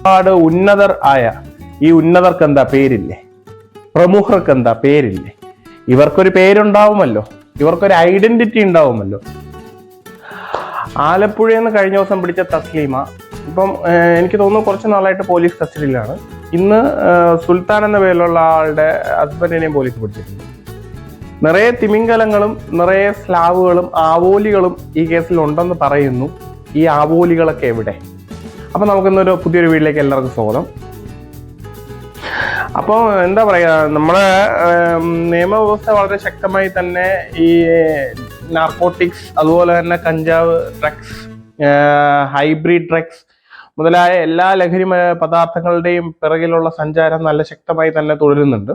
ഒരുപാട് ഉന്നതർ ആയ ഈ ഉന്നതർക്ക് എന്താ പേരില്ലേ? പ്രമുഖർക്ക് എന്താ പേരില്ലേ? ഇവർക്കൊരു പേരുണ്ടാവുമല്ലോ. ഇവർക്കൊരു ഐഡന്റിറ്റി ഉണ്ടാവുമല്ലോ. ആലപ്പുഴയിൽ നിന്ന് കഴിഞ്ഞ ദിവസം പിടിച്ച തസ്ലീമ ഇപ്പം എനിക്ക് തോന്നുന്നു കുറച്ച് നാളായിട്ട് പോലീസ് കസ്റ്റഡിയിലാണ്. ഇന്ന് സുൽത്താൻ എന്ന പേരിലുള്ള ആളുടെ ഹസ്ബൻഡിനെയും പോലീസ് പിടിച്ചിട്ടുണ്ട്. നിറയെ തിമിംഗലങ്ങളും നിറയെ സ്ലാവുകളും ആവോലികളും ഈ കേസിൽ ഉണ്ടെന്ന് പറയുന്നു. ഈ ആവോലികളൊക്കെ എവിടെ? അപ്പൊ നമുക്കിന്നൊരു പുതിയൊരു വീട്ടിലേക്ക് എല്ലാവർക്കും സ്വാഗതം. അപ്പോൾ എന്താ പറയുക നമ്മുടെ നിയമവ്യവസ്ഥ വളരെ ശക്തമായി തന്നെ ഈ നാർക്കോട്ടിക്സ് അതുപോലെ തന്നെ കഞ്ചാവ് ഡ്രഗ്സ് ഹൈബ്രിഡ് ഡ്രഗ്സ് മുതലായ എല്ലാ ലഹരി പദാർത്ഥങ്ങളുടെയും പിറകിലുള്ള സഞ്ചാരം നല്ല ശക്തമായി തന്നെ തുടരുന്നുണ്ട്.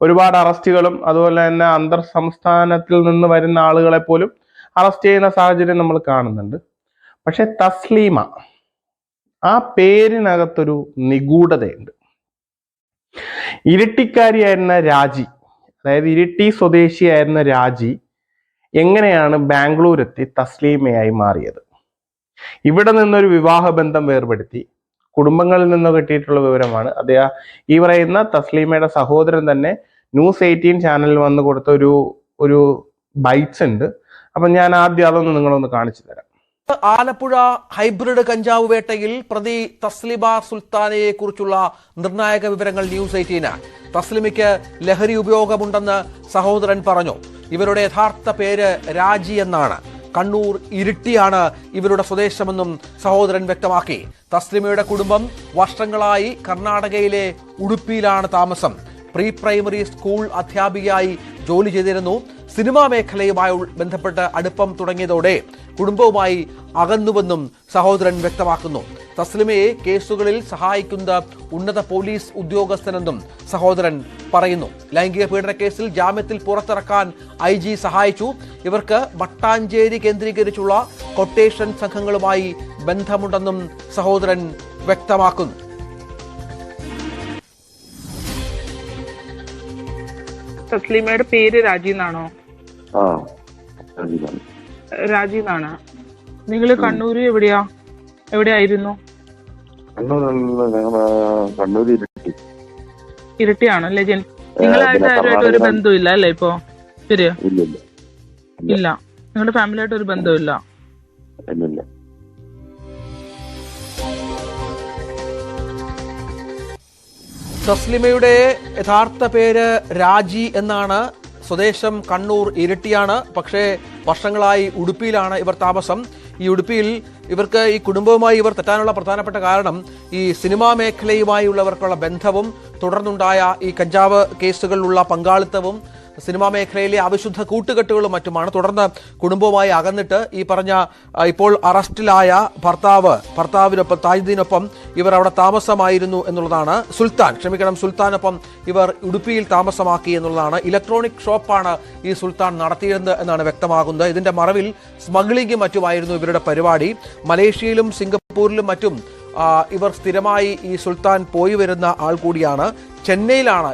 ഒരുപാട് അറസ്റ്റുകളും അതുപോലെ തന്നെ അന്തർ സംസ്ഥാനത്തിൽ നിന്ന് വരുന്ന ആളുകളെ പോലും അറസ്റ്റ് ചെയ്യുന്ന സാഹചര്യം നമ്മൾ കാണുന്നുണ്ട്. പക്ഷെ തസ്ലീമ ആ പേരിനകത്തൊരു നിഗൂഢതയുണ്ട്. ഇരിട്ടിക്കാരിയായിരുന്ന രാജി അതായത് ഇരിട്ടി സ്വദേശിയായിരുന്ന രാജി എങ്ങനെയാണ് ബാംഗ്ലൂർ എത്തി തസ്ലീമയായി മാറിയത്? ഇവിടെ നിന്നൊരു വിവാഹബന്ധം വേർപെടുത്തി കുടുംബങ്ങളിൽ നിന്ന് കിട്ടിയിട്ടുള്ള വിവരമാണ്. അദ്ദേഹം ഈ പറയുന്ന തസ്ലീമയുടെ സഹോദരൻ തന്നെ ന്യൂസ് എയ്റ്റീൻ ചാനലിൽ വന്ന് കൊടുത്ത ഒരു ഒരു ബൈറ്റ്സ് ഉണ്ട്. അപ്പൊ ഞാൻ ആദ്യം അതൊന്ന് നിങ്ങളൊന്ന് കാണിച്ചു തരാം. ആലപ്പുഴ ഹൈബ്രിഡ് കഞ്ചാവ് വേട്ടയിൽ പ്രതി തസ്ലിബ സുൽത്താനയെ കുറിച്ചുള്ള നിർണായക വിവരങ്ങൾ ന്യൂസ് എയ്റ്റീന്. തസ്ലിമയ്ക്ക് ലഹരി ഉപയോഗമുണ്ടെന്ന് സഹോദരൻ പറഞ്ഞു. ഇവരുടെ യഥാർത്ഥ പേര് രാജി എന്നാണ്. കണ്ണൂർ ഇരിട്ടിയാണ് ഇവരുടെ സ്വദേശമെന്നും സഹോദരൻ വ്യക്തമാക്കി. തസ്ലിമയുടെ കുടുംബം വർഷങ്ങളായി കർണാടകയിലെ ഉടുപ്പിയിലാണ് താമസം. പ്രീ പ്രൈമറി സ്കൂൾ അധ്യാപികയായി ജോലി ചെയ്തിരുന്നു. സിനിമാ മേഖലയുമായി ബന്ധപ്പെട്ട് അടുപ്പം തുടങ്ങിയതോടെ കുടുംബവുമായി അകന്നുവെന്നും സഹോദരൻ വ്യക്തമാക്കുന്നു. തസ്ലിമയെ കേസുകളിൽ സഹായിക്കുന്ന ഉന്നത പോലീസ് ഉദ്യോഗസ്ഥനെന്നും സഹോദരൻ പറയുന്നു. ലൈംഗിക പീഡന കേസിൽ ജാമ്യത്തിൽ പുറത്തിറക്കാൻ ഐ ജി സഹായിച്ചു. ഇവർക്ക് വട്ടാഞ്ചേരി കേന്ദ്രീകരിച്ചുള്ള കൊട്ടേഷൻ സംഘങ്ങളുമായി ബന്ധമുണ്ടെന്നും സഹോദരൻ വ്യക്തമാക്കുന്നു. തസ്ലിമയുടെ പേര് രാജി എന്നാണോ? ആ രാജീവാണ്. രാജി എന്നാണ് നിങ്ങൾ കണ്ണൂര് എവിടെയാ? എവിടെയായിരുന്നു? കണ്ണൂർ ഇരിട്ടി. ഇരട്ടിയാണോ അല്ലേ ജൻ നിങ്ങളായിട്ട് ആരുമായിട്ട് ഒരു ബന്ധമില്ല അല്ലേ ഇപ്പോ? ശരിയാ? ഇല്ല നിങ്ങളുടെ ഫാമിലി ആയിട്ട് ഫാമിലിയായിട്ട് ഒരു ബന്ധമില്ല തസ്ലിമയുടെ യഥാർത്ഥ പേര് രാജി എന്നാണ് സ്വദേശം കണ്ണൂർ ഇരട്ടിയാണ്. പക്ഷേ വർഷങ്ങളായി ഉടുപ്പിയിലാണ് ഇവർ താമസം. ഈ ഉടുപ്പിയിൽ ഇവർക്ക് ഈ കുടുംബവുമായി ഇവർ തെറ്റാനുള്ള പ്രധാനപ്പെട്ട കാരണം ഈ സിനിമാ മേഖലയുമായുള്ളവർക്കുള്ള ബന്ധവും തുടർന്നുണ്ടായ ഈ കഞ്ചാവ് കേസുകളിലുള്ള പങ്കാളിത്തവും സിനിമാ മേഖലയിലെ അവിശുദ്ധ കൂട്ടുകെട്ടുകളും മറ്റുമാണ്. തുടർന്ന് കുടുംബവുമായി അകന്നിട്ട് ഈ പറഞ്ഞ ഇപ്പോൾ അറസ്റ്റിലായ ഭർത്താവ് ഭർത്താവിനൊപ്പം താജുദ്ദീനൊപ്പം ഇവർ അവിടെ താമസമായിരുന്നു എന്നുള്ളതാണ് സുൽത്താൻ. ക്ഷമിക്കണം സുൽത്താനൊപ്പം ഇവർ ഉടുപ്പിയിൽ താമസമാക്കി എന്നുള്ളതാണ് ഇലക്ട്രോണിക് ഷോപ്പാണ് ഈ സുൽത്താൻ നടത്തിയിരുന്നത് എന്നാണ് വ്യക്തമാകുന്നത്. ഇതിന്റെ മറവിൽ സ്മഗ്ലിംഗും മറ്റുമായിരുന്നു ഇവരുടെ പരിപാടി. മലേഷ്യയിലും സിംഗപ്പൂരിലും മറ്റും ഇവർ സ്ഥിരമായി ഈ സുൽത്താൻ പോയി വരുന്ന ആൾ കൂടിയാണ്. ചെന്നൈയിലാണ്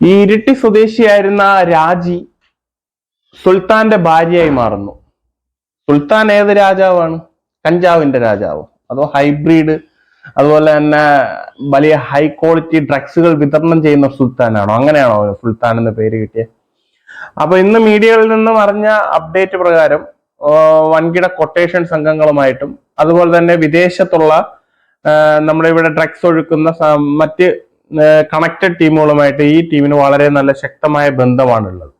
ഈ ഇരിട്ടി സ്വദേശിയായിരുന്ന രാജി സുൽത്താന്റെ ഭാര്യയായി മാറുന്നു. സുൽത്താൻ ഏത് രാജാവാണ്? കഞ്ചാവിന്റെ രാജാവ്. അതോ ഹൈബ്രിഡ് അതുപോലെ തന്നെ വലിയ ഹൈ ക്വാളിറ്റി ഡ്രഗ്സുകൾ വിതരണം ചെയ്യുന്ന സുൽത്താനാണോ? അങ്ങനെയാണോ സുൽത്താൻ എന്ന പേര് കിട്ടിയത് അപ്പൊ ഇന്ന് മീഡിയകളിൽ നിന്നും അറിഞ്ഞ അപ്ഡേറ്റ് പ്രകാരം വൻകിട കൊട്ടേഷൻ സംഘങ്ങളുമായിട്ടും അതുപോലെ തന്നെ വിദേശത്തുള്ള നമ്മുടെ ഇവിടെ ഡ്രഗ്സ് ഒഴുക്കുന്ന മറ്റ് കണക്റ്റഡ് ടീമുകളുമായിട്ട് ഈ ടീമിന് വളരെ നല്ല ശക്തമായ ബന്ധമാണുള്ളത്.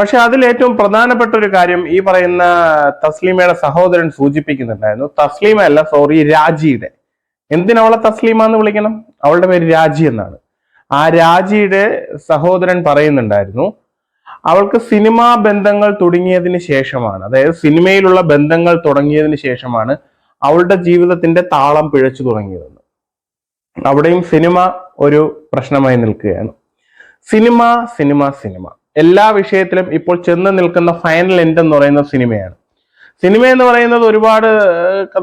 പക്ഷെ അതിൽ ഏറ്റവും പ്രധാനപ്പെട്ട ഒരു കാര്യം ഈ പറയുന്ന തസ്ലീമയുടെ സഹോദരൻ സൂചിപ്പിക്കുന്നുണ്ടായിരുന്നു. തസ്ലീമ അല്ല സോറി രാജിയുടെ. എന്തിനവളെ തസ്ലീമ എന്ന് വിളിക്കണം? അവളുടെ പേര് രാജി എന്നാണ്. ആ രാജിയുടെ സഹോദരൻ പറയുന്നുണ്ടായിരുന്നു അവൾക്ക് സിനിമാ ബന്ധങ്ങൾ തുടങ്ങിയതിന് ശേഷമാണ് അതായത് സിനിമയിലുള്ള ബന്ധങ്ങൾ തുടങ്ങിയതിന് ശേഷമാണ് അവളുടെ ജീവിതത്തിന്റെ താളം പിഴച്ചു തുടങ്ങിയതെന്ന്. അവിടെയും സിനിമ ഒരു പ്രശ്നമായി നിൽക്കുകയാണ്. Cinema cinema cinema. എല്ലാ വിഷയത്തിലും ഇപ്പോൾ ചെന്ന് നിൽക്കുന്ന ഫൈനൽ എൻഡ് എന്ന് പറയുന്ന സിനിമയാണ്. സിനിമ എന്ന് പറയുന്നത് ഒരുപാട്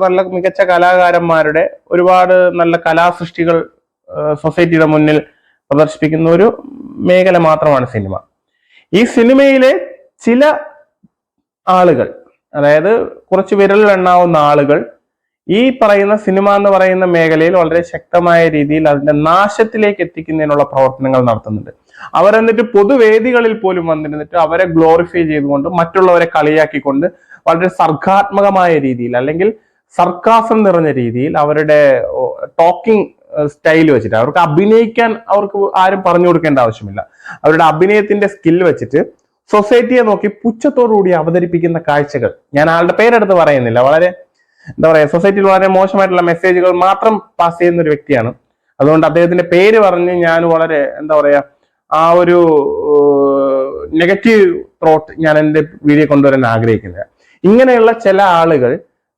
നല്ല മികച്ച കലാകാരന്മാരുടെ ഒരുപാട് നല്ല കലാസൃഷ്ടികൾ സൊസൈറ്റിയുടെ മുന്നിൽ പ്രദർശിപ്പിക്കുന്ന ഒരു മേഖല മാത്രമാണ് സിനിമ. ഈ സിനിമയിലെ ചില ആളുകൾ അതായത് കുറച്ച് വിരലിലെണ്ണാവുന്ന ആളുകൾ ഈ പറയുന്ന സിനിമ എന്ന് പറയുന്ന മേഖലയിൽ വളരെ ശക്തമായ രീതിയിൽ അതിന്റെ നാശത്തിലേക്ക് എത്തിക്കുന്നതിനുള്ള പ്രവർത്തനങ്ങൾ നടത്തുന്നുണ്ട്. അവരെന്നിട്ട് പൊതുവേദികളിൽ പോലും വന്നിരുന്നിട്ട് അവരെ ഗ്ലോറിഫൈ ചെയ്തുകൊണ്ട് മറ്റുള്ളവരെ കളിയാക്കിക്കൊണ്ട് വളരെ സർഗാത്മകമായ രീതിയിൽ അല്ലെങ്കിൽ സർക്കാസം നിറഞ്ഞ രീതിയിൽ അവരുടെ ടോക്കിംഗ് സ്റ്റൈൽ വെച്ചിട്ട് അവർക്ക് അഭിനയിക്കാൻ അവർക്ക് ആരും പറഞ്ഞു കൊടുക്കേണ്ട ആവശ്യമില്ല. അവരുടെ അഭിനയത്തിന്റെ സ്കിൽ വെച്ചിട്ട് സൊസൈറ്റിയെ നോക്കി പുച്ഛത്തോടുകൂടി അവതരിപ്പിക്കുന്ന കാഴ്ചകൾ. ഞാൻ ആളുടെ പേരെടുത്ത് പറയുന്നില്ല. വളരെ എന്താ പറയാ സൊസൈറ്റിയിൽ വളരെ മോശമായിട്ടുള്ള മെസ്സേജുകൾ മാത്രം പാസ് ചെയ്യുന്ന ഒരു വ്യക്തിയാണ്. അതുകൊണ്ട് അദ്ദേഹത്തിന്റെ പേര് പറഞ്ഞ് ഞാൻ വളരെ എന്താ പറയാ ആ ഒരു നെഗറ്റീവ് ത്രോട്ട് ഞാൻ എന്റെ വീഡിയോ കൊണ്ടുവരാൻ ആഗ്രഹിക്കുന്നത് ഇങ്ങനെയുള്ള ചില ആളുകൾ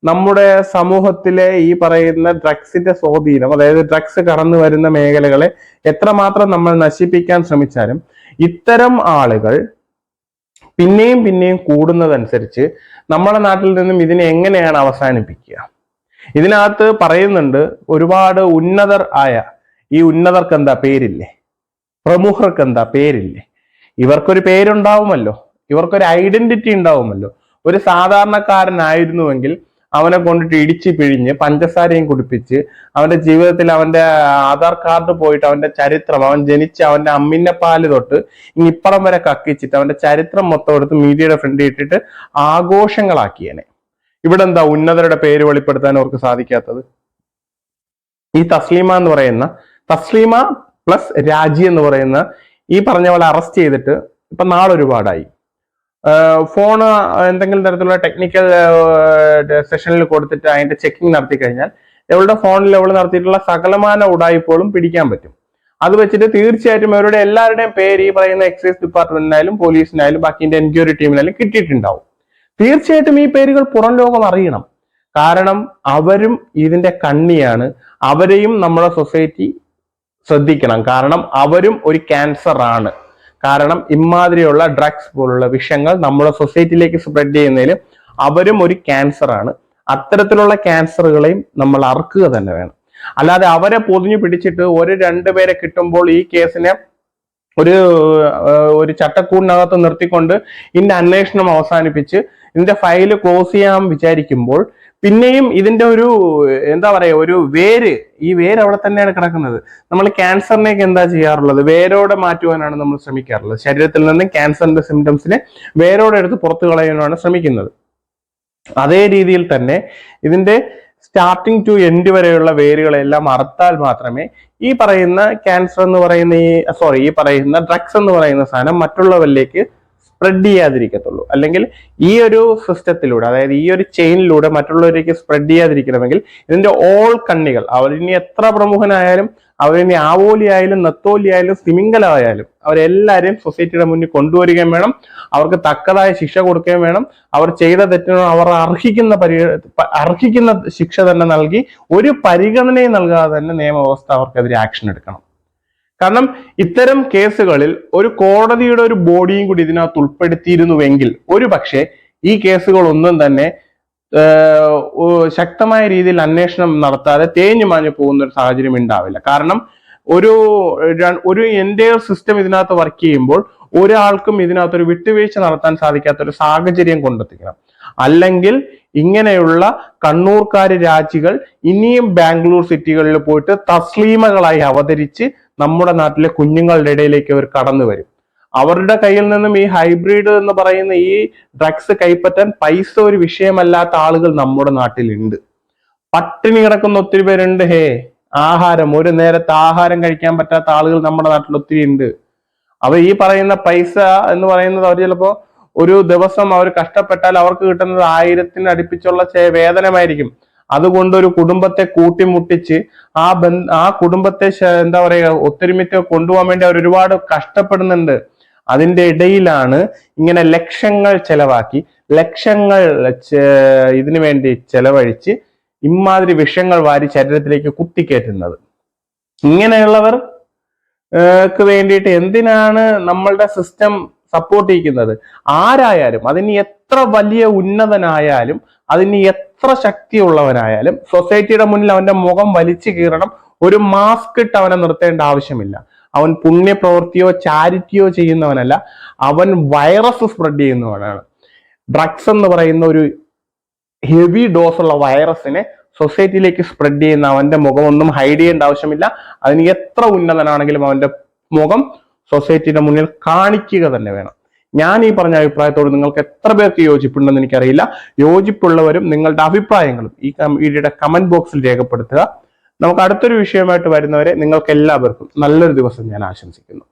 നമ്മുടെ സമൂഹത്തിലെ ഈ പറയുന്ന ഡ്രഗ്സിന്റെ സ്വാധീനം അതായത് ഡ്രഗ്സ് കടന്നു വരുന്ന മേഖലകളെ എത്രമാത്രം നമ്മൾ നശിപ്പിക്കാൻ ശ്രമിച്ചാലും ഇത്തരം ആളുകൾ പിന്നെയും പിന്നെയും കൂടുന്നതനുസരിച്ച് നമ്മുടെ നാട്ടിൽ നിന്നും ഇതിനെ എങ്ങനെയാണ് അവസാനിപ്പിക്കുക? ഇതിനകത്ത് പറയുന്നുണ്ട് ഒരുപാട് ഉന്നതർ ആയ ഈ ഉന്നതർക്ക് എന്താ പേരില്ലേ? പ്രമുഖർക്ക് എന്താ പേരില്ലേ? ഇവർക്കൊരു പേരുണ്ടാവുമല്ലോ. ഇവർക്കൊരു ഐഡന്റിറ്റി ഉണ്ടാവുമല്ലോ. ഒരു സാധാരണക്കാരനായിരുന്നുവെങ്കിൽ അവനെ കൊണ്ടിട്ട് ഇടിച്ച് പിഴിഞ്ഞ് പഞ്ചസാരയും കുടിപ്പിച്ച് അവന്റെ ജീവിതത്തിൽ അവന്റെ ആധാർ കാർഡ് പോയിട്ട് അവന്റെ ചരിത്രം അവൻ ജനിച്ച അവന്റെ അമ്മിന്റെ പാൽ തൊട്ട് ഇപ്പുറം വരെ കക്കിച്ചിട്ട് അവന്റെ ചരിത്രം മൊത്തം എടുത്ത് മീഡിയയുടെ ഫ്രണ്ട് ഇട്ടിട്ട് ആഘോഷങ്ങളാക്കിയനെ. ഇവിടെ എന്താ ഉന്നതരുടെ പേര് വെളിപ്പെടുത്താൻ അവർക്ക് സാധിക്കാത്തത്? ഈ തസ്ലീമ എന്ന് പറയുന്ന തസ്ലീമ പ്ലസ് രാജി എന്ന് പറയുന്ന ഈ പറഞ്ഞവളെ അറസ്റ്റ് ചെയ്തിട്ട് ഇപ്പൊ നാളൊരുപാടായി. ഫോൺ എന്തെങ്കിലും തരത്തിലുള്ള ടെക്നിക്കൽ സെഷനിൽ കൊടുത്തിട്ട് അതിന്റെ ചെക്കിംഗ് നടത്തി കഴിഞ്ഞാൽ ഇവളുടെ ഫോണിൽ അവൾ നടത്തിയിട്ടുള്ള സകലമാന ഉടായ്പോളും പിടിക്കാൻ പറ്റും. അത് വെച്ചിട്ട് തീർച്ചയായിട്ടും അവരുടെ എല്ലാവരുടെയും പേര് ഈ പറയുന്ന എക്സൈസ് ഡിപ്പാർട്ട്മെന്റിനായാലും പോലീസിനായാലും ബാക്കി എൻക്വയറി ടീമിനായാലും കിട്ടിയിട്ടുണ്ടാവും. തീർച്ചയായിട്ടും ഈ പേരുകൾ പുറം ലോകം അറിയണം. കാരണം അവരും ഇതിന്റെ കണ്ണിയാണ്. അവരെയും നമ്മുടെ സൊസൈറ്റി ശ്രദ്ധിക്കണം. കാരണം അവരും ഒരു ക്യാൻസർ ആണ്. കാരണം ഇമാതിരിയുള്ള ഡ്രഗ്സ് പോലുള്ള വിഷയങ്ങൾ നമ്മുടെ സൊസൈറ്റിയിലേക്ക് സ്പ്രെഡ് ചെയ്യുന്നതിൽ അവരും ഒരു ക്യാൻസർ ആണ്. അത്തരത്തിലുള്ള ക്യാൻസറുകളെയും നമ്മൾ അറക്കുക തന്നെ വേണം. അല്ലാതെ അവരെ പൊതിഞ്ഞു പിടിച്ചിട്ട് ഒരു രണ്ടുപേരെ കിട്ടുമ്പോൾ ഈ കേസിനെ ഒരു ഒരു ചട്ടക്കൂടിനകത്ത് നിർത്തിക്കൊണ്ട് ഇതിന്റെ അന്വേഷണം അവസാനിപ്പിച്ച് ഇതിന്റെ ഫയൽ ക്ലോസ് ചെയ്യാൻ വിചാരിക്കുമ്പോൾ പിന്നെയും ഇതിന്റെ ഒരു എന്താ പറയാ ഒരു വേര് ഈ വേര് അവിടെ തന്നെയാണ് കിടക്കുന്നത്. നമ്മൾ ക്യാൻസറിനേക്ക് എന്താ ചെയ്യാറുള്ളത്? വേരോടെ മാറ്റുവാനാണ് നമ്മൾ ശ്രമിക്കാറുള്ളത്. ശരീരത്തിൽ നിന്ന് ക്യാൻസറിന്റെ സിംറ്റംസിനെ വേരോടെ എടുത്ത് പുറത്തു കളയാനാണ് ശ്രമിക്കുന്നത്. അതേ രീതിയിൽ തന്നെ ഇതിന്റെ സ്റ്റാർട്ടിങ് ടു എൻഡ് വരെയുള്ള വേരുകളെല്ലാം അറുത്താൽ മാത്രമേ ഈ പറയുന്ന ക്യാൻസർ എന്ന് പറയുന്ന ഈ സോറി ഈ പറയുന്ന ഡ്രഗ്സ് എന്ന് പറയുന്ന സാധനം മറ്റുള്ളവരിലേക്ക് സ്പ്രെഡ് ചെയ്യാതിരിക്കത്തുള്ളൂ. അല്ലെങ്കിൽ ഈ ഒരു സിസ്റ്റത്തിലൂടെ അതായത് ഈ ഒരു ചെയിനിലൂടെ മറ്റുള്ളവരേക്ക് സ്പ്രെഡ് ചെയ്യാതിരിക്കണമെങ്കിൽ ഇതിന്റെ ഓൾ കണ്ണികൾ അവരിനി എത്ര പ്രമുഖനായാലും അവരിനി നത്തോലി ആയാലും സിമിംഗലായാലും അവരെല്ലാവരെയും സൊസൈറ്റിയുടെ മുന്നിൽ കൊണ്ടുവരികയും വേണം. അവർക്ക് തക്കതായ ശിക്ഷ കൊടുക്കുകയും വേണം. അവർ ചെയ്ത തെറ്റിനോ അവർ അർഹിക്കുന്ന പരി അർഹിക്കുന്ന ശിക്ഷ തന്നെ നൽകി ഒരു പരിഗണനയും നൽകാതെ തന്നെ നിയമവ്യവസ്ഥ അവർക്കെതിരെ ആക്ഷൻ എടുക്കണം. കാരണം ഇത്തരം കേസുകളിൽ ഒരു കോടതിയുടെ ഒരു ബോഡിയും കൂടി ഇതിനകത്ത് ഉൾപ്പെടുത്തിയിരുന്നുവെങ്കിൽ ഒരു പക്ഷേ ഈ കേസുകളൊന്നും തന്നെ ശക്തമായ രീതിയിൽ അന്വേഷണം നടത്താതെ തേഞ്ഞു മാഞ്ഞു പോകുന്ന ഒരു സാഹചര്യം ഉണ്ടാവില്ല. കാരണം ഒരു ഒരു എന്റെ സിസ്റ്റം ഇതിനകത്ത് വർക്ക് ചെയ്യുമ്പോൾ ഒരാൾക്കും ഇതിനകത്ത് ഒരു വിട്ടുവീഴ്ച നടത്താൻ സാധിക്കാത്ത ഒരു സാഹചര്യം കൊണ്ടെത്തിക്കണം. അല്ലെങ്കിൽ ഇങ്ങനെയുള്ള കണ്ണൂർക്കാര് രാജികൾ ഇനിയും ബാംഗ്ലൂർ സിറ്റികളിൽ പോയിട്ട് തസ്ലീമകളായി അവതരിച്ച് നമ്മുടെ നാട്ടിലെ കുഞ്ഞുങ്ങളുടെ ഇടയിലേക്ക് അവർ കടന്നു വരും. അവരുടെ കയ്യിൽ നിന്നും ഈ ഹൈബ്രിഡ് എന്ന് പറയുന്ന ഈ ഡ്രഗ്സ് കൈപ്പറ്റാൻ പൈസ ഒരു വിഷയമല്ലാത്ത ആളുകൾ നമ്മുടെ നാട്ടിലുണ്ട്. പട്ടിണി കിടക്കുന്ന ഒത്തിരി പേരുണ്ട്. ഹേ ആഹാരം ഒരു നേരത്തെ ആഹാരം കഴിക്കാൻ പറ്റാത്ത ആളുകൾ നമ്മുടെ നാട്ടിൽ ഒത്തിരി ഉണ്ട്. അവ ഈ പറയുന്ന പൈസ എന്ന് പറയുന്നത് അവർ ചിലപ്പോ ഒരു ദിവസം അവർ കഷ്ടപ്പെട്ടാൽ അവർക്ക് കിട്ടുന്നത് ആയിരത്തിന് അടുപ്പിച്ചുള്ള വേതനമായിരിക്കും. അതുകൊണ്ട് ഒരു കുടുംബത്തെ കൂട്ടിമുട്ടിച്ച് ആ ബന്ധ ആ കുടുംബത്തെ എന്താ പറയുക ഒത്തൊരുമിച്ച് കൊണ്ടുപോകാൻ വേണ്ടി അവർ ഒരുപാട് കഷ്ടപ്പെടുന്നുണ്ട്. അതിന്റെ ഇടയിലാണ് ഇങ്ങനെ ലക്ഷങ്ങൾ ചെലവാക്കി ലക്ഷങ്ങൾ ഇതിനു വേണ്ടി ചെലവഴിച്ച് ഇമാതിരി വിഷയങ്ങൾ വാരി ശരീരത്തിലേക്ക് ഇങ്ങനെയുള്ളവർ ക്ക് വേണ്ടിയിട്ട് എന്തിനാണ് നമ്മളുടെ സിസ്റ്റം സപ്പോർട്ട് ചെയ്യിക്കുന്നത്. ആരായാലും അതിന് എത്ര വലിയ ഉന്നതനായാലും അതിന് എത്ര ശക്തിയുള്ളവനായാലും സൊസൈറ്റിയുടെ മുന്നിൽ അവന്റെ മുഖം വലിച്ചു കീറണം ഒരു മാസ്ക് ഇട്ട് അവനെ നിർത്തേണ്ട ആവശ്യമില്ല. അവൻ പുണ്യപ്രവൃത്തിയോ ചാരിറ്റിയോ ചെയ്യുന്നവനല്ല അവൻ വൈറസ് സ്പ്രെഡ് ചെയ്യുന്നവനാണ്. ഡ്രഗ്സ് എന്ന് പറയുന്ന ഒരു ഹെവി ഡോസ് ഉള്ള വൈറസിനെ സൊസൈറ്റിയിലേക്ക് സ്പ്രെഡ് ചെയ്യുന്ന അവന്റെ മുഖമൊന്നും ഹൈഡ് ചെയ്യേണ്ട ആവശ്യമില്ല. അതിന് എത്ര ഉന്നതനാണെങ്കിലും അവന്റെ മുഖം സൊസൈറ്റിയുടെ മുന്നിൽ കാണിക്കുക തന്നെ വേണം. ഞാൻ ഈ പറഞ്ഞ അഭിപ്രായത്തോട് നിങ്ങൾക്ക് എത്ര പേർക്ക് യോജിപ്പുണ്ടെന്ന് എനിക്കറിയില്ല. യോജിപ്പുള്ളവരും നിങ്ങളുടെ അഭിപ്രായങ്ങളും ഈ വീഡിയോയുടെ കമന്റ് ബോക്സിൽ രേഖപ്പെടുത്തുക. നമുക്ക് അടുത്തൊരു വിഷയമായിട്ട് വരുന്നവരെ നിങ്ങൾക്ക് എല്ലാവർക്കും നല്ലൊരു ദിവസം ഞാൻ ആശംസിക്കുന്നു.